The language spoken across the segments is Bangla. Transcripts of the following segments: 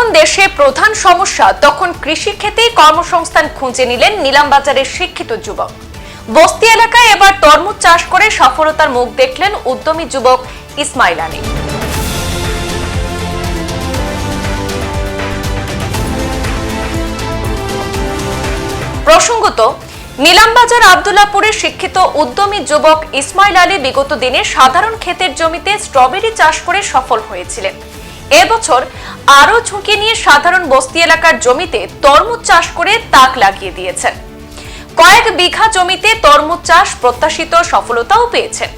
যখন দেশে প্রধান সমস্যা, তখন কৃষি ক্ষেত্রেই কর্মসংস্থান খুঁজে নিলেন নিলামবাজারের শিক্ষিত যুবক। বস্তি এলাকায় এবার তরমুজ চাষ করে সফলতার মুখ দেখলেন উদ্যমী যুবক ইসমাইল আলী। প্রসঙ্গত, নিলামবাজার আবদুল্লাপুরের শিক্ষিত উদ্যমী যুবক ইসমাইল আলী বিগত দিনে সাধারণ ক্ষেতের জমিতে স্ট্রবেরি চাষ করে সফল হয়েছিলেন। এবছর আরও ঝুঁকি নিয়ে সাধারণ বস্তি এলাকার জমিতে তরমুজ চাষ করে তাক লাগিয়ে দিয়েছেন। কয়েক বিঘা জমিতে তরমুজ চাষ প্রত্যাশিত সফলতাও পেয়েছেন।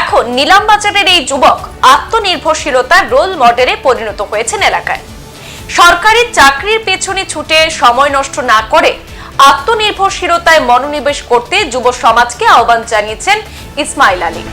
এখন নিলামবাজারের এই যুবক আত্মনির্ভরশীলতার রোল মডেলে পরিণত হয়েছেন এলাকায়। সরকারি চাকরির পেছনে ছুটে সময় নষ্ট না করে আত্মনির্ভরশীলতায় মনোনিবেশ করতে যুব সমাজকে আহ্বান জানিয়েছেন ইসমাইল আলী।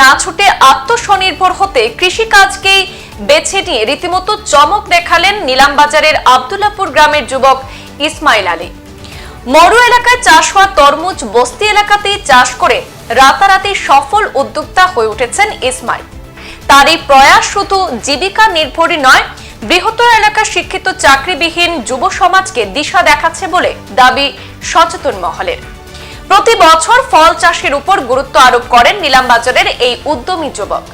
না ছুটে আত্মস্বনির্ভর হতে কৃষিকাজকেই বেছে নিয়ে রীতিমতো চমক দেখালেন নিলামবাজারের আবদুল্লাপুর গ্রামের যুবক ইসমাইল আলী। মরু এলাকায় চাষ হওয়া তরমুজ বস্তি এলাকাতেই চাষ করে রাতারাতি সফল উদ্যোক্তা হয়ে উঠেছেন ইসমাইল। তার এই প্রয়াস শুধু জীবিকা নির্ভরই নয়, বৃহত্তর এলাকার শিক্ষিত চাকরিবিহীন যুব সমাজকে দিশা দেখাচ্ছে বলে দাবি সচেতন মহলের। প্রতি বছর ফল চাষের উপর গুরুত্ব আরোপ করেন নিলামবাজারের এই উদ্যমী যুবক।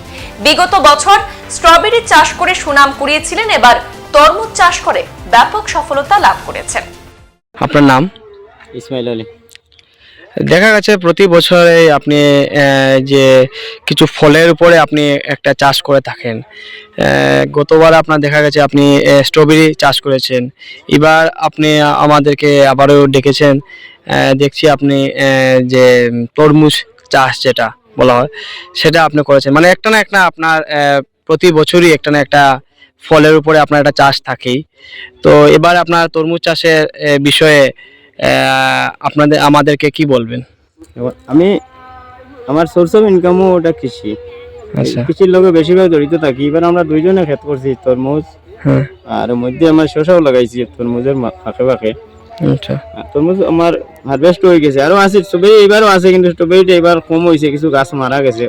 বিগত বছর স্ট্রবেরি চাষ করে সুনাম কুড়িয়েছিলেন এবার তরমুজ চাষ করে ব্যাপক সফলতা লাভ করেছেন। আপনার নাম? ইসমাইল আলী। দেখা গেছে প্রতি বছরে আপনি যে কিছু ফলের উপরে আপনি একটা চাষ করে থাকেন। গতবার আপনার দেখা গেছে আপনি স্ট্রবেরি চাষ করেছেন। এবার আপনি আমাদেরকে আবারও ডেকেছেন। দেখছি আপনি যে তরমুজ চাষ যেটা বলা হয়, সেটা আপনি করেছেন। মানে একটা না একটা আপনার প্রতি বছরই একটা না একটা ফলের উপরে আপনার একটা চাষ থাকেই। তো এবার আপনার তরমুজ চাষের বিষয়ে আপনাদের আমাদেরকে কি বলবেন? আমি আমার সোর্স অফ ইনকামও ওটা কৃষি। আচ্ছা। কৃষির লগে বেশিরভাগ জড়িত থাকি। এবার আমরা দুইজনে ক্ষেত করছি তরমুজ। হ্যাঁ। আর মধ্যে আমার শসাও লাগাইছি তরমুজের ফাঁকে ফাঁকে। আচ্ছা। তরমুজ আমার হারভেস্ট হয়ে গেছে। আরও আছে স্ট্রবেরি এবারও আছে কিন্তু স্ট্রবেরিটা এবার কম হয়েছে কিছু গাছ মারা গেছে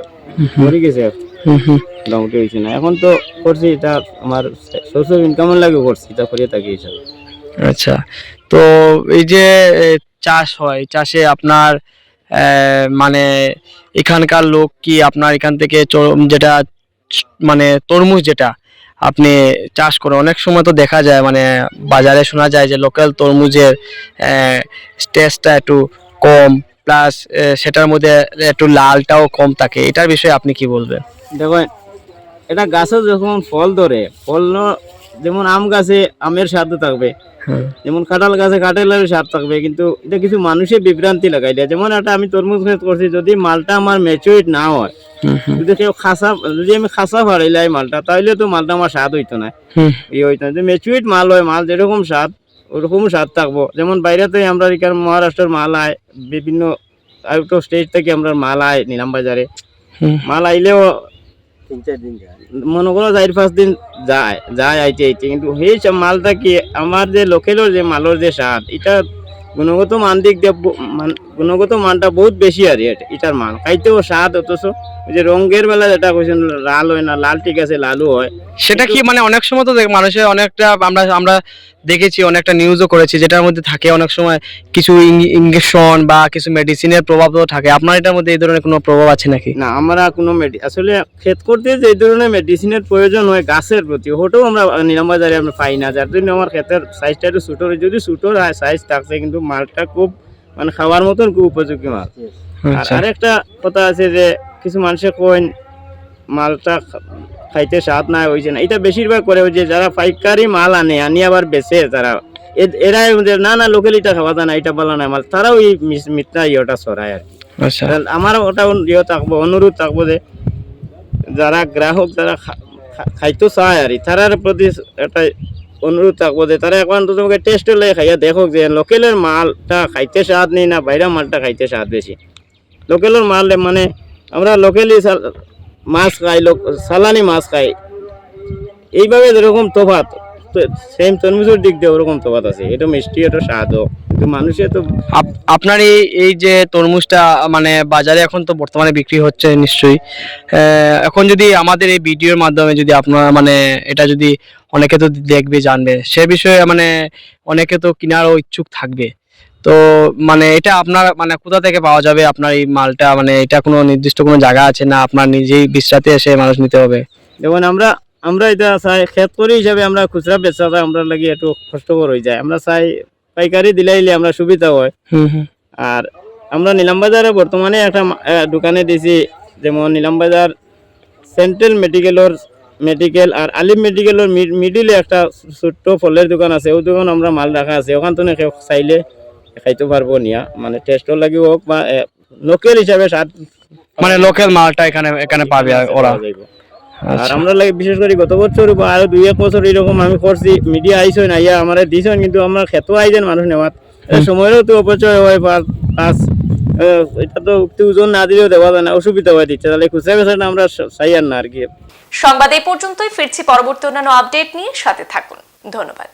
মরে গেছে। হুম হুম। মোটামুটি হয়েছে না। এখন তো করছি এটা আমার সোর্স অফ ইনকামের লাগে করছি এটা করিয়ে থাকি হিসাবে আচ্ছা। তো এই যে চাষ হয়, চাষে আপনার মানে এখানকার লোক কি আপনার এখান থেকে যেটা মানে তরমুজ যেটা আপনি চাষ করে, অনেক সময় তো দেখা যায় মানে বাজারে শোনা যায় যে লোকাল তরমুজের টেস্টটা একটু কম প্লাস সেটার মধ্যে একটু লালটাও কম থাকে, এটার বিষয়ে আপনি কি বলবেন? দেখো এটা গাছে যখন ফল ধরে, ফল যেমন আম গাছে আমের স্বাদ থাকবে হ্যাঁ। যেমন কাঁঠাল গাছে কাঁঠালের স্বাদ থাকবে কিন্তু এটা কিছু মানুষের বিভ্রান্তি লাগাই দেয়। যেমন একটা আমি তরমুজ ক্ষেত করছি যদি মালটা আমার ম্যাচুরিট না হয় যদি কেউ খাসা যদি আমি খাসা ফাড়াইলাই মালটা তাহলে তো মালটা আমার স্বাদ হইতো না। হুম। ই হইতো না। যদি ম্যাচুরিট মাল হয় মাল যেরকম স্বাদ ওরকম স্বাদ থাকব। যেমন বাইরেতে আমরা এখানে মহারাষ্ট্রের মাল আয় বিভিন্ন আউট অফ স্টেট থেকে আমরা মাল আয় নিলাম বাজারে। মাল আইলেও মনে করো চার পাঁচ দিন যায় যায় আইতে আইতে। কিন্তু সেই সব মালটা কি আমার যে লোকেলর যে মালের যে স্বাদ এটা গুণগত মান দিক দিয়ে মান- গুণগত মানটা বহুত বেশি আর এটার মান খাইতেও স্বাদ অথচ ওই যে রঙের বেলা যেটা কইছেন লাল হয় না লাল ঠিক আছে লালও হয়। সেটা কি মানে অনেক সময় তো দেখ মানুষের অনেকটা আমরা আমরা দেখেছি অনেকটা নিউজও করেছি যেটার মধ্যে থাকে অনেক সময় কিছু ইঞ্জেকশন বা কিছু মেডিসিনের প্রভাব তো থাকে। আপনার এটার মধ্যে এই ধরনের কোনো প্রভাব আছে নাকি? না আমরা কোনো মেডি আসলে ক্ষেত করতে যে এই ধরনের মেডিসিনের প্রয়োজন হয় গাছের প্রতি ওটাও আমরা নিরামবাজারে আমরা পাই না। যার জন্য আমার ক্ষেতের সাইজটা একটু ছোটো হয়। যদি ছোটো সাইজ থাকছে কিন্তু মালটা খুব মানে খাওয়ার মতন খুব উপযোগী মাল। আর আচ্ছা আরেকটা কথা আছে যে কিছু মানুষে কইন মালটা খাইতে স্বাদ না হয়েছে না। এটা বেশিরভাগ করে ওই যে যারা পাইকারি মাল আনে আনি আবার বেচে তারা। এ- এরাই যে না না লোকেল এটা খাওয়া যায় না এটা বলা না মাল। তারাও এই মিথ্যা ইয়েটা ছড়ায় আর কি। আচ্ছা। আমার ওটা ইয়ে থাকব অনুরোধ থাকব যে যারা গ্রাহক যারা খাইতে চায় আর তারার প্রতি একটা অনুরোধ থাকব যে তারা এখন তো তোমাকে টেস্ট হলে খাইয়া দেখো যে লোকেলের মালটা খাইতে স্বাদ নেই না বাইরের মালটা খাইতে স্বাদ বেশি। লোকেলের মাল মানে আমরা লোকেলি মাছ খাই লোক সালানি মাছ খাই এইভাবে যেরকম তোফাত সেম তরমুজের দিক দিয়ে ওরকম তোফাত আছে। এটা মিষ্টি, এটা স্বাদও কিন্তু মানুষের তো আপ- আপনার এই এই যে তরমুজটা মানে বাজারে এখন তো বর্তমানে বিক্রি হচ্ছে নিশ্চয়ই। এখন যদি আমাদের এই ভিডিওর মাধ্যমে যদি আপনারা মানে এটা যদি অনেকে তো দেখবে, জানবে। সে বিষয়ে মানে অনেকে তো কেনারও ইচ্ছুক থাকবে। তো মানে এটা আপনার মানে কোথা থেকে পাওয়া যাবে আপনার এই মালটা? মানে এটা কোনো নির্দিষ্ট কোনো জায়গা আছে না আপনার নিজেই বিশ্রাতে এসে মানুষ নিতে হবে? যেমন আমরা আমরা এটা চাই খেত করি হিসাবে আমরা খুচরা বেচা চাই আমরা লাগি একটু কষ্টকর হয়ে যায়। আমরা চাই পাইকারি দিলাইলে আমরা সুবিধা হয়। আর আমরা নিলাম বাজারে বর্তমানে একটা দোকানে দিছি যেমন নিলাম বাজার সেন্ট্রাল মেডিকেলর মেডিকেল আর আলিম মেডিকেলের মিডিলে একটা ছোট্ট ফলের দোকান আছে ওই দোকান আমরা মাল রাখা আছে। ওখান থেকে চাইলে খাইতে পারব নিয়া। মানে টেস্টও লাগি হোক বা লোকেল হিসাবে স্বাদ মানে লোকাল মালটা এখানে এখানে পাবে ওরা? আর আচ্ছা। আমরা লাগে বিশেষ করে গত বছর বা আরও দুই এক বছর এরকম আমি করছি মিডিয়া আইসই না ইয়া আমার দিছেন কিন্তু আমরা খেতো আইছেন মানুষ নেওয়াত। এ সময়েরও তো অপচয় হয় পাঁচ এটা তো উক্তি ওজন না দিলেও দেওয়া যায় না অসুবিধা হয় দিচ্ছে তাহলে খুচরা বেচাটা আমরা চাই আর না আর কি। সংবাদ এই পর্যন্তই ফিরছি পরবর্তী অন্যান্য আপডেট নিয়ে সাথে থাকুন। ধন্যবাদ।